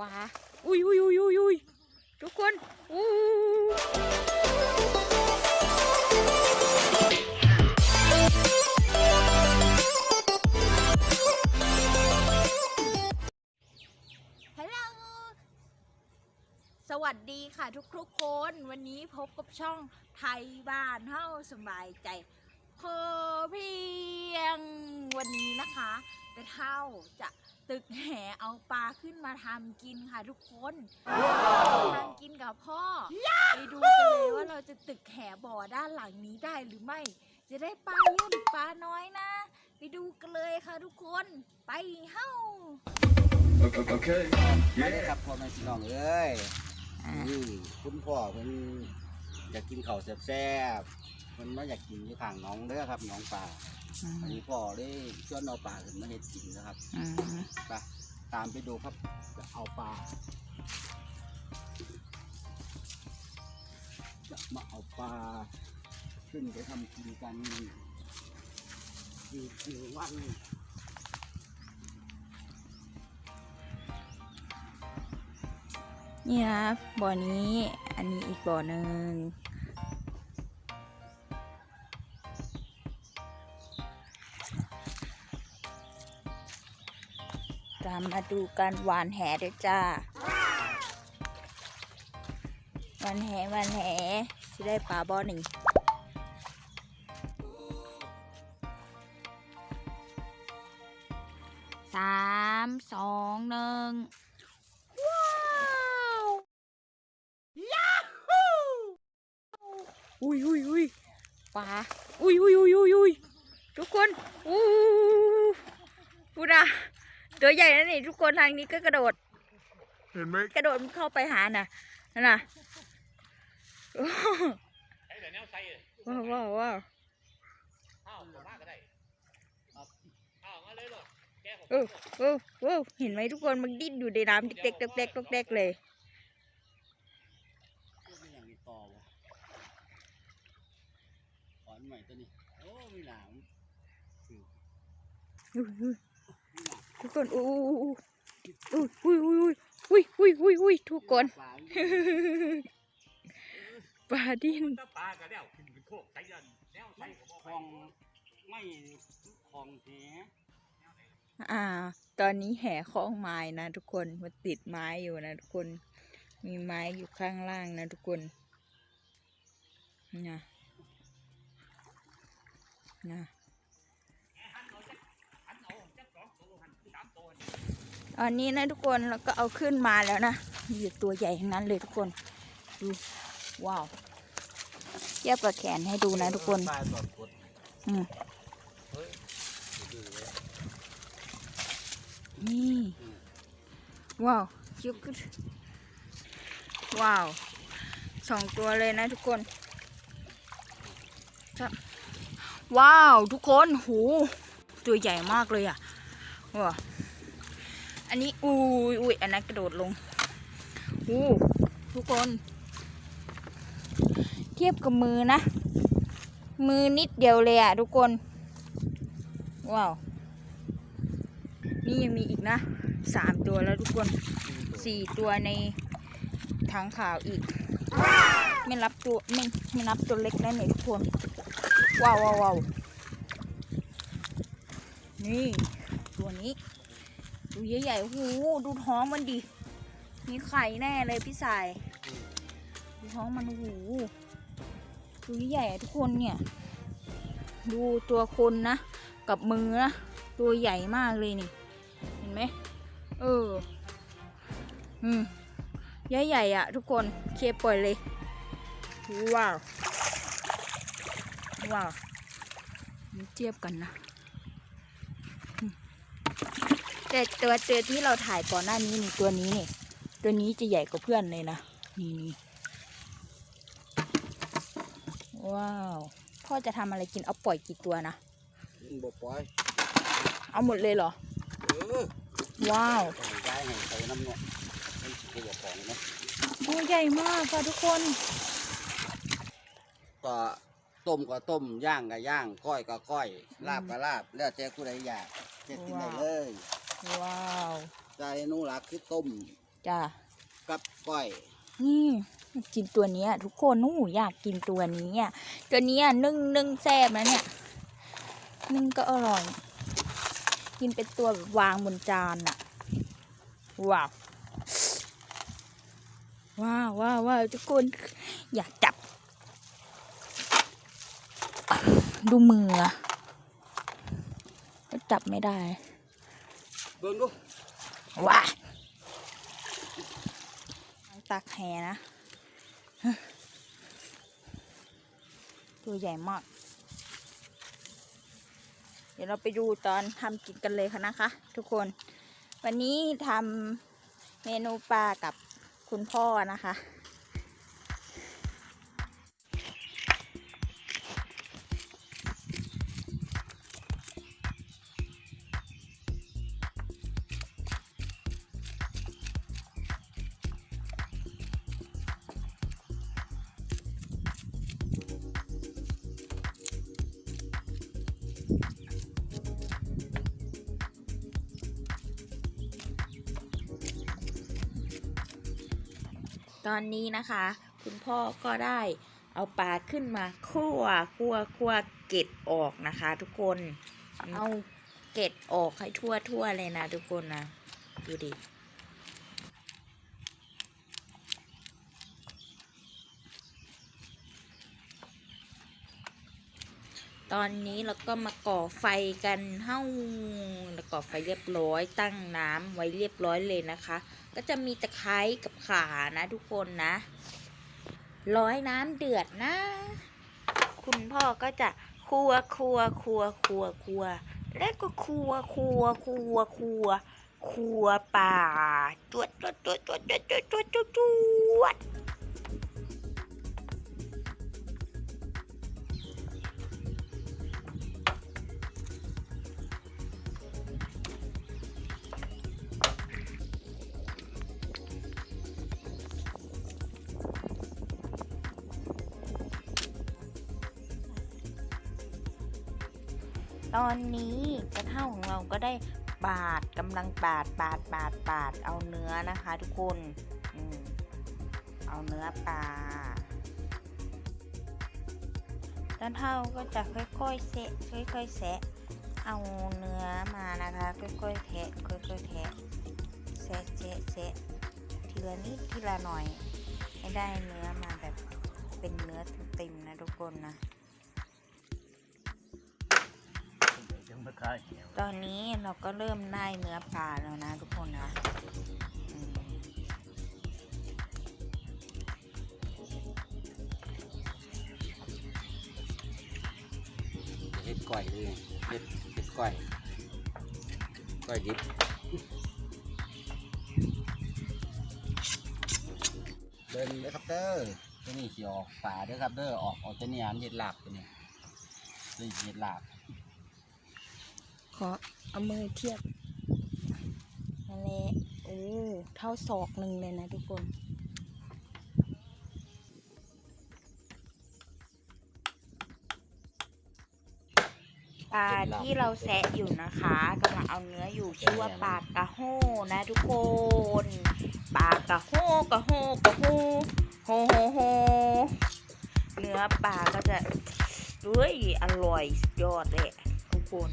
ปลาอุ้ยอุ้ยอุ้ยอุ้ยอุ้ยทุกคนอู้ฮัลโหลสวัสดีค่ะทุกทุกคน วันนี้พบกับช่องไทยบ้านเฮ้าสบายใจ พอเพียงวันนี้นะคะแต่เท่าจะตึกแหเอาปลาขึ้นมาทำกินค่ะทุกคนทำกินกับพ่อ ไปดูกันเลยว่าเราจะตึกแหบ่อด้านหลังนี้ได้หรือไม่ จะได้ปลาเยอะหรือปลาน้อยนะ ไปดูกันเลยค่ะทุกคน ไปเฮ้า Okay. มาเลยครับพ่อแม่พี่น้องเอ้ยนี่คุณพ่อเพิ่นอยากกินข้าวแซ่บๆ เพิ่นมาอยากกินอยู่ข้างหน้องเด้อครับหน้องปลาอันนี้พ่อได้ชวนเอาปลาขึ้นมาเฮ็ดกินนะครับไปตามไปดูครับจะเอาปลาจะมาเอาปลาขึ้นไปทำกินกันอีกหนึ่งวันนี่นะบ่อนี้ อันนี้อีกบ่อหนึ่ง มมาดูกันหวานแหด้วยจ้าหวานแหหวานแหจะได้ปลาบ่อหนึ่งสามสองหนึ่งว้าวอุ้ยอุ้ยอุ้ยปลาอุ้ยอุ้ยอุ้ยอุ้ยอุ้ยทุกคนอู้พูดอะ ตัวใหญ่นะนี่ทุกคนทางนี้ก็กระโดด เห็นไหมกระโดดเข้าไปหาน่ะนั่นน่ะว้าวว้าวว้าวเออเออเออเห็นไหมทุกคนมันดิ้นอยู่ในน้ำเด็กๆเด็กๆเด็กๆเลยพูดไม่อย่างนี้ต่อวะขอนใหม่ตัวนี้โอ้มีหนามอุ้ยอุ้ย ทุกคนอู้อู้อู้อุ้ยอุ้ยอุ้ยอุ้ยอุ้ยอุ้ยอุ้ทุกคนปลาดินถ้าปลาก็แล้วขึ้นเป็นโคกใส่ยันแนวใส่ก็บอกคลองไม่คลองแหอ่า ตอนนี้แห่คล้องไม้นะทุกคนมันติดไม้อยู่นะทุกคน มีไม้อยู่ข้างล่างนะทุกคนนะนะ หันเอาจักหันเอาจักสองตัวหันสามตัว ต อันนี้นะทุกคนเราก็เอาขึ้นมาแล้วนะมียดตัวใหญ่ทั้งนั้นเลยทุกคนดูว้าวเทียบกับแขนให้ดูนะทุกคนอืมนี่ว้าวยุกขึ้นว้าวสองตัวเลยนะทุกคนครับว้าว ทุกคน หู ตัวใหญ่มากเลยอะว้า อันนี้อุ้ยอุ้ยอันนั้นกระโดดลงหูทุกคน เทียบกับมือนะ มือนิดเดียวเลยอะทุกคน ว้าว นี่ยังมีอีกนะสามตัวแล้วทุกคนสี่ตัวในถังขาวอีก ไม่รับตัวไม่ไม่นับตัวเล็กนะเนี่ยทุกคน ว้าวว้าวนี่ ตัวนี้ ตัวใหญ่ๆโอ้โหดูท้องมันดิ มีไข่แน่เลยพี่สาย ดูท้องมันโอ้โหตัวใหญ่ทุกคนเนี่ย ดูตัวคนนะ กับมือนะ ตัวใหญ่มากเลยนี่ เห็นไหม เออ อืม ใหญ่ๆอะ ทุกคน เคปล่อยเลย ว้าว ว้าวเทียบกันนะอืม แต่ตัวเตือที่เราถ่ายก่อนหน้านี้นี่ตัวนี้นี่ ตัวนี้จะใหญ่กว่าเพื่อนเลยนะ นี่นี่ว้าว พ่อจะทำอะไรกินเอาปล่อยกี่ตัวนะบ่ปล่อย เอาหมดเลยเหรอ เออว้าวต้องย้ายให้ใส่น้ำเนาะมันสิบ่ของเนาะตัวใหญ่มากค่ะทุกคนก็ต้มก็ต้มย่างก็ย่างก้อยก็ก้อยลาบก็ลาบแล้วแต่ผู้ใดอยากเฮ็ดกินได้เลย ว้าวใจหนูรักคือต้มจ้ากับก้อย นี่กินตัวเนี้ย ทุกคนนู่อยากกินตัวนี้อะตัวเนี้ยนึ่งนึ่งแซ่บนะเนี่ย นึ่งก็อร่อย กินเป็นตัวแบบวางบนจานอะ ว้าวว้าวว้าวว้าวทุกคนอยากจับ ดูมืออะก็จับไม่ได้ เบิ่งดูว้าตักแหนะ ตัวใหญ่มาก เดี๋ยวเราไปดูตอนทำกินกันเลยค่ะนะคะ ทุกคน วันนี้ทำเมนูปลากับคุณพ่อนะคะ ตอนนี้นะคะ คุณพ่อก็ได้เอาปลาขึ้นมาคั่วคั่วคั่วเกล็ดออกนะคะ ทุกคนเอาเกล็ดออกให้ทั่วทั่วเลยนะทุกคนนะดูดิ อนนี้เราก็มาก่อไฟกันเฮ้าแล้วก่อไฟเรียบร้อย ตั้งน้ำไว้เรียบร้อยเลยนะคะ ก็จะมีตะไคร้กับข่านะทุกคนนะร้อยน้ำเดือดนะ คุณพ่อก็จะครัวครัวครัวครัวครัว แล้วก็ครัวครัวครัวครัวครัวป่าจวดจวดจวดจวดจวดจวดจวดจวด อนนี้กระเท่าของเราก็ได้ปาดกำลังปาดปาดปาดปาดเอาเนื้อนะคะทุกคนอเอาเนื้อปลาตอนเท่าก็จะค่อยๆเซะค่อยๆแซะเอาเนื้อมานะคะ ค่อยๆแทะค่อยๆแทะแซะแซะแซะทีละนิดทีละหน่อยให้ได้เนื้อมาแบบเป็นเนื้อเต็มๆนะทุกคนนะ ตอนนี้เราก็เริ่มได้เนื้อปลาแล้วนะทุกคนนะอืมเฮ็ดก้อยเลยเฮ็ดเฮ็ดก้อยก้อยดิบเดินเลยครับเด้อตัวนี้สิออกฝาเด้อครับเด้อออกออกตัวนี้อันเฮ็ดลาบตัวนี้ตัวนี้เฮ็ดลาบขอ เอามือเทียบนั่นแหละโอ้เท่าศอกหนึ่งเลยนะทุกคนปลาที่เราแซะอยู่นะคะกำลังเอาเนื้ออยู่ชื่อว่าปลากระโห้นะทุกคนปลากระโห้กระโห้กระโห้โฮโฮโฮเนื้อปลาก็จะเฮ้ยอร่อยสุดยอดเลยทุกคน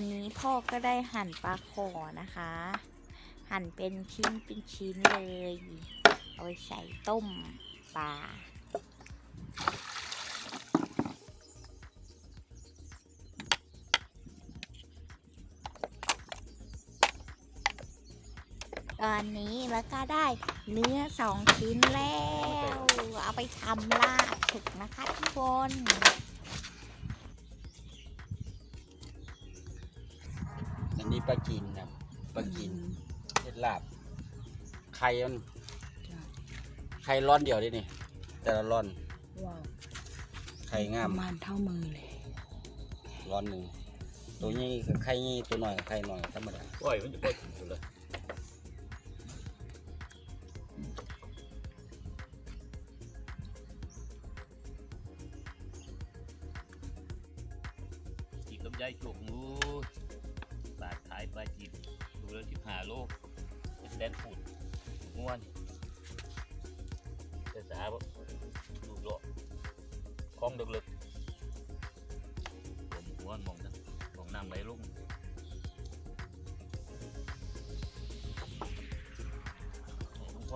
อนนี้พ่อก็ได้หั่นปลาขอนะคะ หั่นเป็นชิ้นเป็นชิ้นเลย เอาไปใส่ต้มปลาตอนนี้แล้วก็ได้เนื้อสองชิ้นแล้ว เอาไปทำลาบสุกนะคะทุกคน ปลากินครับปลากินเฮ็ดลาบไข่มันข่ร้อนเดียวดินี่ แต่ละร้อนว้าวไข่งาปมระมาณเท่ามือเลยร้อนหนึ่งตัวนี้กับไข่นี้ตัวหน่อยกับไข่หน่อยธรรมดา โอ้ยมันจะปล่อยสุดเลย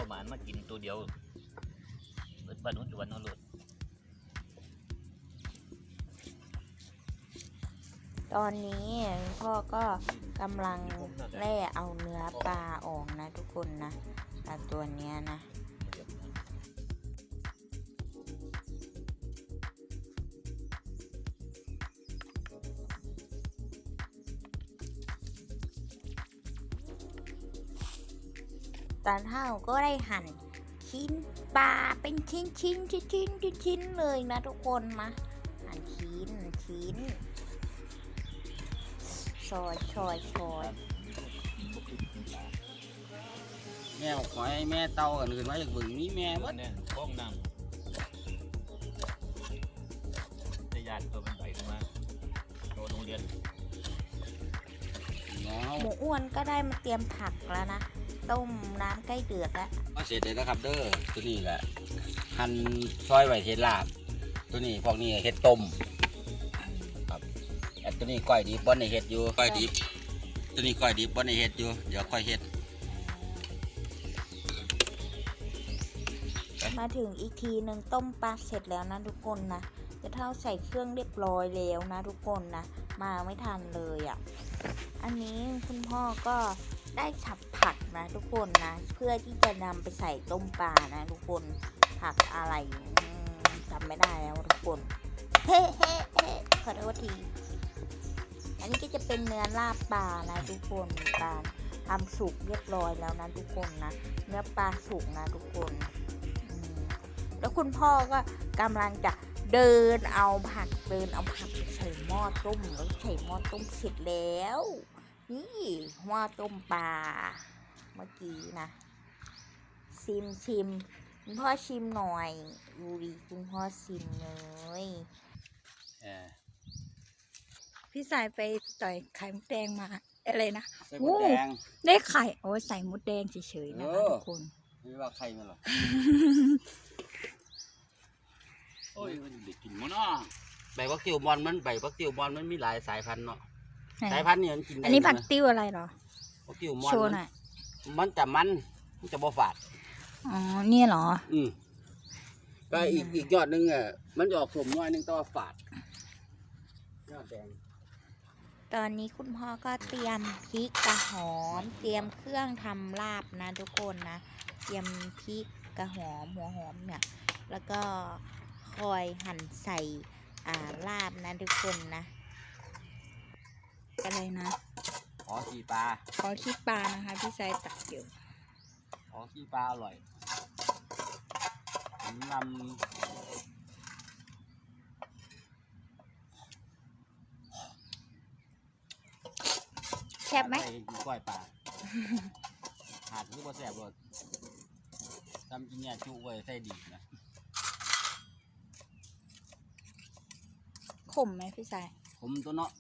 อหมานมากินตัวเดียวเบิดบ้านนู้นจวนนู้นหลุดตอนนี้พ่อก็กำลังแล่เอาเนื้อปลาออกนะทุกคนนะปลาตัวเนี้ยนะ ตอนเท่าก็ได้หั่นชิ้นปลาเป็นชิ้นชิ้นชิ้นชิ้นชิ้นชิ้นเลยนะทุกคนนะหั่นชิ้นชิ้นซอยซอยซอยแม่บอกขอให้แม่เต่ากันขึ้นมาจากบึงนี่แม่แม่วัว่าดเนี่ยห้องน้ำได้ยานตัวมันไปขึ้นมาโดนโรงเรียนเนาะหมูอ้วนก็ได้มาเตรียมผักแล้วนะ ต้มน้ำใกล้เดือดแล้วก็เสร็จเลยนะครับ เด้อตัวนี้แหละหั่นซอยไว้เฮ็ดลาบ ตัวนี้พวกนี้เฮ็ดต้มครับแต่ตัวนี้ก้อยดิบบ่ในเฮ็ดอยู่ก้อยดิบตัวนี้ก้อยดิบบ่ในเฮ็ดอยู่เดี๋ยวค่อยเฮ็ดมาถึงอีกทีหนึ่งต้มปลาเสร็จแล้วนะทุกคนนะจะเท่าใส่เครื่องเรียบร้อยแล้วนะทุกคนนะมาไม่ทันเลยอะ่ะ อันนี้คุณพ่อก็ ได้ฉับผักนะทุกคนนะ เพื่อที่จะนำไปใส่ต้มปลานะทุกคนผักอะไรจำไม่ได้แล้วทุกคน เฮ้เฮ้เฮ้ขอโทษที อันนี้ก็จะเป็นเนื้อลาบปลานะทุกคนปลาทำสุกเรียบร้อยแล้วนะทุกคนนะ เนื้อปลาสุกนะทุกคน แล้วคุณพ่อก็กำลังจะเดินเอาผักเดินเอาผักใส่หม้อต้มแล้วใส่หม้อต้มเสร็จแล้ว นี่หม้อต้มปลาเมื่อกี้นะ ชิมชิมคุณพ่อชิมหน่อยดูดิคุณพ่อชิมเลยเออพี่สายไปต่อยไข่มดแดงมา อะไรนะใส่หมดแดงได้ไข่โอ้ยใส่มดแดงเฉยๆนะคะเออทุกคนไม่ว่าใครมันหรอกโอ้ยมันเด็กกินมั้งเนาะใบพักติวบอลมันใบพักติวบอลมันมีหลายสายพันธุ์เนาะ สายพันธุ์นี่มันกินได้อันนี้ผักหมดะติ้วอะไรเหรอพักติวบอลโชว์มันหน่อย มันจะมันมันจะบ่ฝาด อ๋อ เนี่ยเหรอ อืมก็อีกอีกยอดหนึงอะมันจะออกสมน้อยหนึงแต่ว่าฝาดยอดแดงตอนนี้คุณพ่อก็เตรียมพริกกระหอม เตรียมเครื่องทำลาบนะทุกคนนะ เตรียมพริกกระหอมหัวหอมเนี่ย แล้วก็คอยหั่นใส่อ่าลาบนะทุกคนนะ อะไรนะขอขี้ปลาขอขี้ปลานะคะพี่ชายตักอยู่ขอขี้ปลาอร่อยผมนแซ่บำไหมใส่กินกล้อยปลาหาดคือบ่แซ่บเลยทำกินเนี่ยจุไว้ใส่ดีนะขมไหมพี่ชาย ผมตัวเนาะ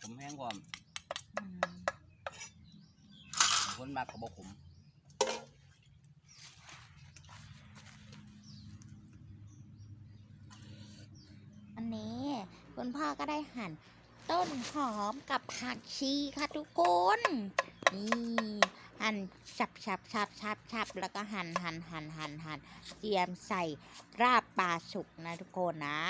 ผมแห้งความอืมคนมากกับบผมอันนี้คุณพ่อก็ได้หั่นต้นหอมกับผักชีค่ะทุกคน นี่หั่นฉับฉับฉับฉับฉับแล้วก็หั่นหั่นหั่นหั่นหั่นเตรียมใส่ราบปลาสุกนะทุกคนนะ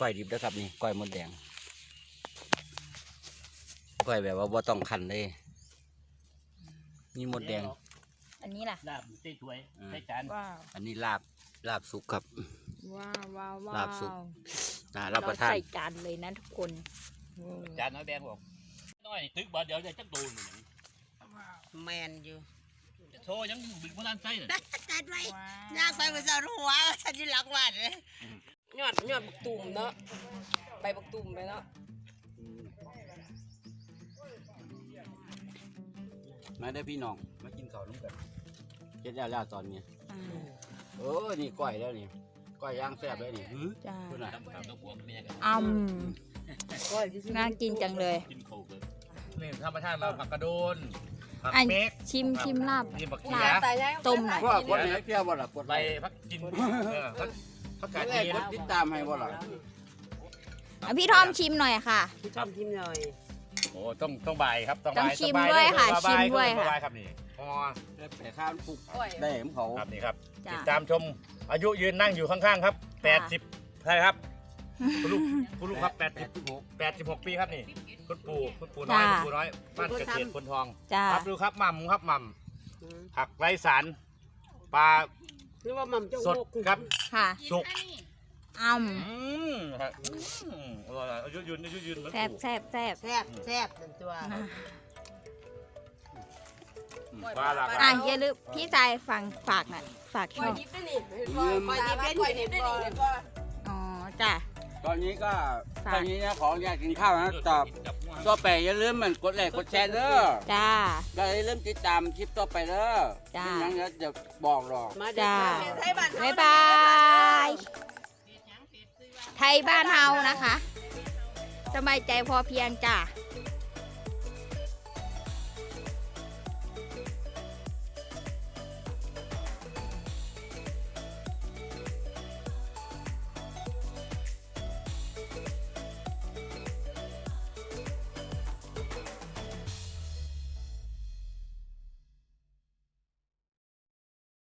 ก้อยดิบเด้อครับนี่ก้อยมดแดงก้อยแบบว่าบ่ต้องคันเลยนี่มดแดง อันนี้ล่ะ ลาบใส่ถ้วยอืมใส่จานว้าวอันนี้ลาบลาบสุกครับ ว้าวว้าวลาบสุกน่ารับประทาน ใส่จานเลยนะทุกคนจานน้อยแบงบอกอยตึกบาทเดียวได้จักโดนเหมือนกันแมนอยู่โชว์ยังบึงพลันไส้น่ะจัดไว้ย่างใส่ไปเจ้าหัวฉันอยืนหลักวัดเลย ยอดยอดบักตุ่มเนาะใบบักตุ่มไปเนาะมาได้อพี่น้อง มากินข้าวน้ำกันเฮ็ดแล้วแล้วตอนนี้เออนี่ก้อยแล้วนี่ก้อยย่างแซ่บเลยนี่หือจ้าคุณน่ะตามตัวพวกเป็นยังไงอืมน่ากินจังเลยกินเขาเกินนี่ธรรมชาติเราผักกระโดนผักอัน เม็กชิมชิมลาบ นี่ผักลาเขียบต้มหน่อย พวกคนไหนเที่ยวบ่ล่ะกดใบไลค์ผักกินเออผัก ผักกาดแรกเทียกดติดตามให้บ่ล่ะอะพี่ทอมชิมหน่อยค่ะ พี่ชอบทิมหน่อยโอ้ต้องต้องใบครับต้องต้องใบชิมใบด้วยค่ะต้องใบชิมด้วยค่ะต้องใบครับนี่อ๋อแต่ข้าวมันปลุกได้ของเขาครับนี่ครับ จ้าติดตามชมอายุยืนนั่งอยู่ข้างๆครับค่ะ80ใช่ครับคุณลูกคุณลูกครับแปด80สิบหก86 ปีครับนี่คุณปู่คุณปู่น้อยคุณปู่น้อยบ้านเกษตรคนทองจ้าครับดูครับหม่ำครับหม่ำผักไร้สารปลา หรือว่ามัมเจ้าสดครับ ค่ะสุกอืมอืมครับอืมอร่อยอายุยืนอายุยืนเหมือนแซ่บปู่แซ่บแซ่บแซ่บแซ่บเป็นตัวอะปลาหลากหอะลายอย่าลืมพี่ชายฟังฝากหน่อยฝากช่องดิบได้นี่ปล่อยดิบได้นี่เห็นบ่อ๋อจ้า ตอนนี้ก็ค่ะ ตอนนี้นะของอยากกินข้าวนะตอบต่อไปอย่าลืมมันกดไลค์กดแชร์เด้อจ้าแล้วอย่าลืมติดตามคลิปต่อไปเด้อจ้า ไม่งั้นเดี๋ยวจะบอกหรอก มาจ้า ไทยบ้านบ๊ายบาย ไทยบ้านเฮานะคะสบายใจพอเพียงจ้า